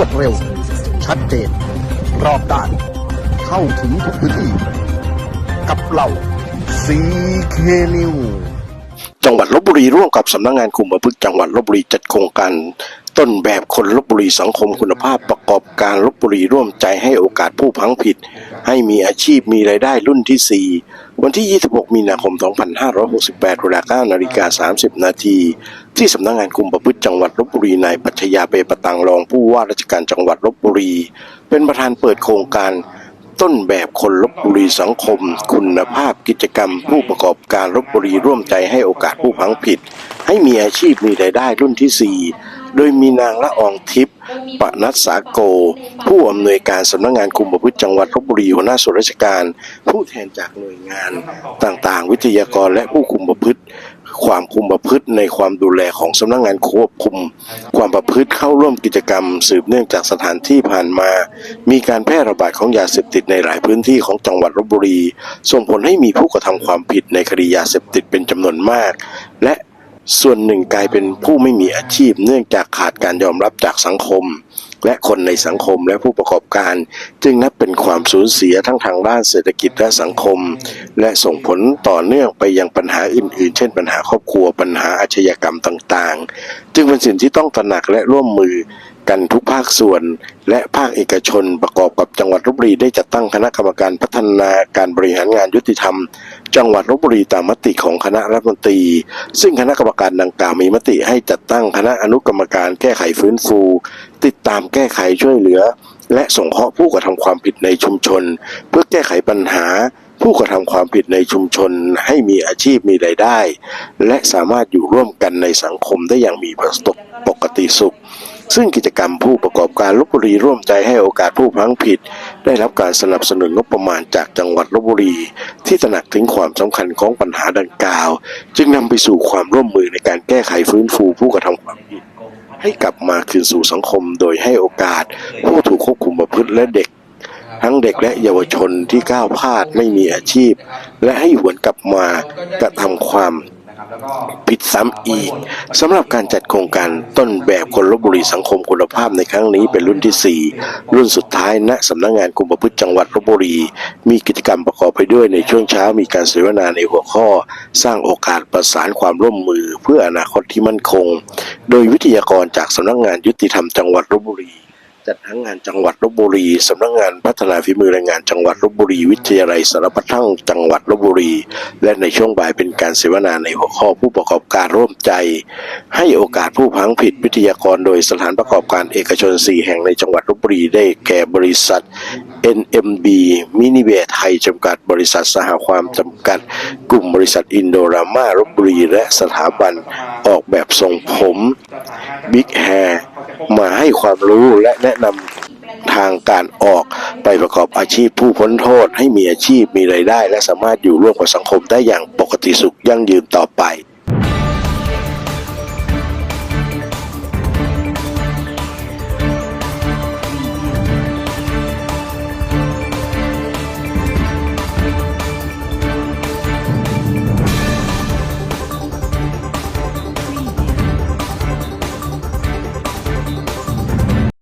วดเร็ว ชัดเจน รอบด้าน เข้าถึงทุกพื้นที่ กับเราซีเคนิวจังหวัดลบบุรีร่วมกับสำนักงานคุมประพฤติจังหวัดลบบุรีจัดโครงการต้นแบบคนลบบุรีสังคมคุณภาพประกอบการลบบุรีร่วมใจให้โอกาสผู้พังผิด ให้มีอาชีพมีรายได้รุ่นที่ 4 วันที่ 26 มีนาคม 2568เวลา9นาฬิกา 30 นาที ที่สำนักงานคุมประพฤติจังหวัดลบบุรีนายปัชญาเปประตังรองผู้ว่าราชการจังหวัดลบบุรี เป็นประธานเปิดโครงการต้นแบบคนลบบุรีสังคม คุณภาพกิจกรรม ผู้ประกอบการลบบุรีร่วมใจให้โอกาสผู้พังผิด ให้มีอาชีพมีรายได้รุ่นที่ 4 โดยมีนางละอองทิพย์ปนัสสาโก ผู้อำนวยการสำนักงานคุมประพฤติจังหวัดลบบุรีหัวหน้าส่วนราชการ ผู้แทนจากหน่วยงานต่างๆ วิทยากรและผู้คุมประพฤติ ความคุมประพฤติในความดูแลของสำนักงานควบคุม ความประพฤติเข้าร่วมกิจกรรม สืบเนื่องจากสถานที่ผ่านมา มีการแพร่ระบาดของยาเสพติดในหลายพื้นที่ของจังหวัดลบบุรี ส่งผลให้มีผู้กระทำความผิดในคดียาเสพติดเป็นจำนวนมาก และ ส่วนหนึ่งกลายเป็นผู้ไม่มีอาชีพ เนื่องจากขาดการยอมรับจากสังคม และคนในสังคมและผู้ประกอบการ จึงนับเป็นความสูญเสียทั้งทางด้านเศรษฐกิจและสังคม และส่งผลต่อเนื่องไปยังปัญหาอื่น ๆ เช่น ปัญหาครอบครัวปัญหาอาชญากรรมต่าง ๆ จึงเป็นสิ่งที่ต้องตระหนักและร่วมมือ กันทุกภาคส่วน และภาคเอกชนประกอบกับจังหวัดลบบุรีได้จัดตั้งคณะกรรมการพัฒนาการบริหารงานยุติธรรม จังหวัดลบบุรีตามมติของคณะรัฐมนตรี ซึ่งคณะกรรมการดังกล่าวมีมติให้จัดตั้งคณะอนุกรรมการแก้ไขฟื้นฟู ติดตามแก้ไขช่วยเหลือ และส่งเคราะห์ผู้กระทำความผิดในชุมชน เพื่อแก้ไขปัญหาผู้กระทำความผิดในชุมชนให้มีอาชีพมีรายได้ และสามารถอยู่ร่วมกันในสังคมได้อย่างมีปกติสุข ซึ่งกิจกรรมผู้ประกอบการลบบุรีร่วมใจให้โอกาสผู้พลังผิด ได้รับการสนับสนุนงบประมาณจากจังหวัดลบบุรี ที่ตระหนักถึงความสำคัญของปัญหาดังกล่าว จึงนำไปสู่ความร่วมมือในการแก้ไขฟื้นฟูผู้กระทำความผิดให้กลับมาคืนสู่สังคมโดยให้โอกาส ผู้ถูกควบคุมประพฤติและเด็ก ทั้งเด็กและเยาวชนที่ก้าวพลาดไม่มีอาชีพ และให้หวนกลับมากระทำความ ผิดซ้ำอีกสำหรับการจัดโครงการต้นแบบคนลบบุรีสังคมคุณภาพในครั้งนี้เป็นรุ่นที่ 4 รุ่นสุดท้ายณสำนักงานคุมประพฤติจังหวัดลบบุรี มีกิจกรรมประกอบไปด้วยในช่วงเช้ามีการเสวนาในหัวข้อ สร้างโอกาสประสานความร่วมมือเพื่ออนาคตที่มั่นคง โดยวิทยากรจากสำนักงานยุติธรรมจังหวัดลบบุรี จัดทั้งงานจังหวัดลบบุรีสำนักงานพัฒนาฝีมือแรงงานจังหวัดลบบุรี วิทยาลัยสารพัดทั้งจังหวัดลบบุรี และในช่วงบ่ายเป็นการเสวนาในหัวข้อผู้ประกอบการร่วมใจ ให้โอกาสผู้พังผิดวิทยากรโดยสถานประกอบการเอกชน 4 แห่งในจังหวัดลบบุรีได้แก่บริษัท NMB มินิเวไทยจำกัดบริษัทสหความจำกัด กลุ่มบริษัทอินโดรามาลบบุรี และสถาบันออกแบบทรงผมบิ๊กแฮร์ มาให้ความรู้และแนะนำทางการออกไปประกอบอาชีพผู้พ้นโทษให้มีอาชีพมีรายได้ และสามารถอยู่ร่วมกับสังคมได้อย่างปกติสุขยั่งยืนต่อไป